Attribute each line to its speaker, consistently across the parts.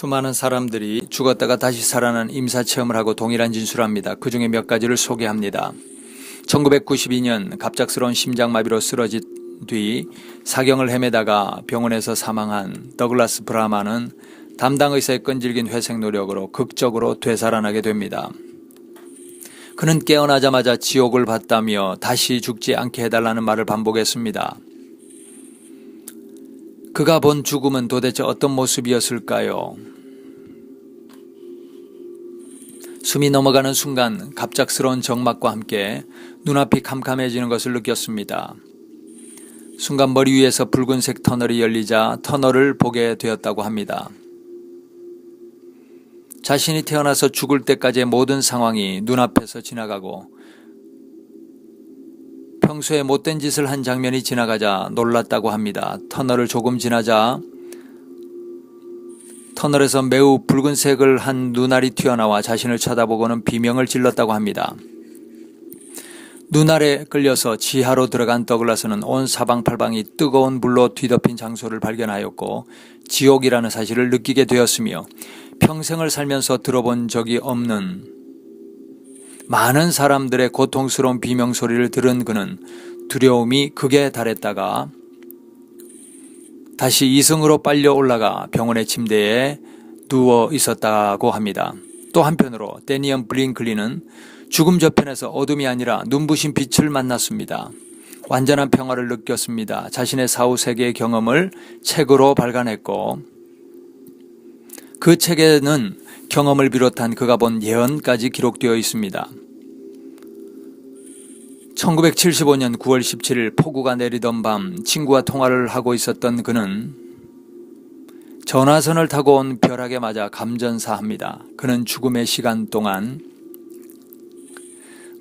Speaker 1: 수많은 사람들이 죽었다가 다시 살아난 임사 체험을 하고 동일한 진술을 합니다. 그 중에 몇 가지를 소개합니다. 1992년 갑작스러운 심장마비로 쓰러진 뒤 사경을 헤매다가 병원에서 사망한 더글라스 브라마는 담당 의사의 끈질긴 회색 노력으로 극적으로 되살아나게 됩니다. 그는 깨어나자마자 지옥을 봤다며 다시 죽지 않게 해달라는 말을 반복했습니다. 그가 본 죽음은 도대체 어떤 모습이었을까요? 숨이 넘어가는 순간 갑작스러운 정막과 함께 눈앞이 캄캄해지는 것을 느꼈습니다. 순간 머리 위에서 붉은색 터널이 열리자 터널을 보게 되었다고 합니다. 자신이 태어나서 죽을 때까지의 모든 상황이 눈앞에서 지나가고 평소에 못된 짓을 한 장면이 지나가자 놀랐다고 합니다. 터널을 조금 지나자 터널에서 매우 붉은색을 한 눈알이 튀어나와 자신을 쳐다보고는 비명을 질렀다고 합니다. 눈알에 끌려서 지하로 들어간 더글라스는 온 사방팔방이 뜨거운 불로 뒤덮인 장소를 발견하였고 지옥이라는 사실을 느끼게 되었으며 평생을 살면서 들어본 적이 없는 많은 사람들의 고통스러운 비명 소리를 들은 그는 두려움이 극에 달했다가 다시 이승으로 빨려 올라가 병원의 침대에 누워 있었다고 합니다. 또 한편으로 데니언 블링클리는 죽음 저편에서 어둠이 아니라 눈부신 빛을 만났습니다. 완전한 평화를 느꼈습니다. 자신의 사후 세계의 경험을 책으로 발간했고 그 책에는 경험을 비롯한 그가 본 예언까지 기록되어 있습니다. 1975년 9월 17일 폭우가 내리던 밤 친구와 통화를 하고 있었던 그는 전화선을 타고 온 벼락에 맞아 감전사합니다. 그는 죽음의 시간 동안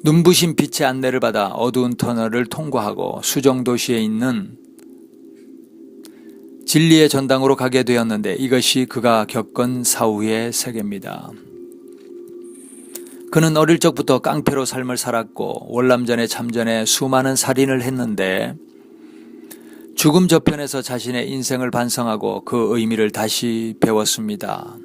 Speaker 1: 눈부신 빛의 안내를 받아 어두운 터널을 통과하고 수정도시에 있는 진리의 전당으로 가게 되었는데 이것이 그가 겪은 사후의 세계입니다. 그는 어릴 적부터 깡패로 삶을 살았고 월남전에 참전해 수많은 살인을 했는데 죽음 저편에서 자신의 인생을 반성하고 그 의미를 다시 배웠습니다.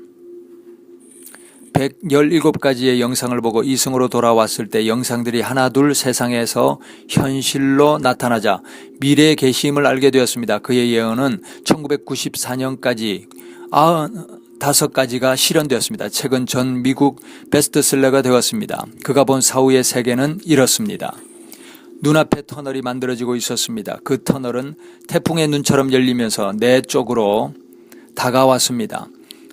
Speaker 1: 117가지의 영상을 보고 이승으로 돌아왔을 때 영상들이 하나둘 세상에서 현실로 나타나자 미래의 계시임을 알게 되었습니다. 그의 예언은 1994년까지 다섯 가지가 실현되었습니다. 책은 전 미국 베스트셀러가 되었습니다. 그가 본 사후의 세계는 이렇습니다. 눈앞에 터널이 만들어지고 있었습니다. 그 터널은 태풍의 눈처럼 열리면서 내 쪽으로 다가왔습니다.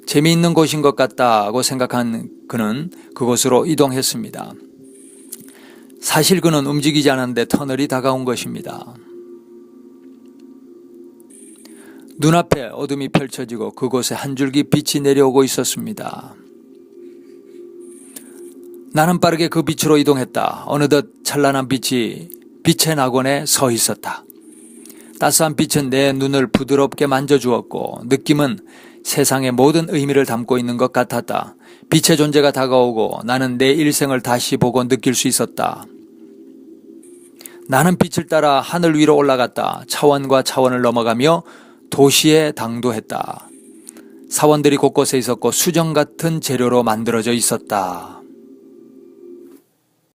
Speaker 1: 재미있는 곳인 것 같다고 생각한 그는 그곳으로 이동했습니다. 사실 그는 움직이지 않았는데 터널이 다가온 것입니다. 눈앞에 어둠이 펼쳐지고 그곳에 한 줄기 빛이 내려오고 있었습니다. 나는 빠르게 그 빛으로 이동했다. 어느덧 찬란한 빛이 빛의 낙원에 서 있었다. 따스한 빛은 내 눈을 부드럽게 만져주었고 느낌은 세상의 모든 의미를 담고 있는 것 같았다. 빛의 존재가 다가오고 나는 내 일생을 다시 보고 느낄 수 있었다. 나는 빛을 따라 하늘 위로 올라갔다. 차원과 차원을 넘어가며 도시에 당도했다. 사원들이 곳곳에 있었고 수정 같은 재료로 만들어져 있었다.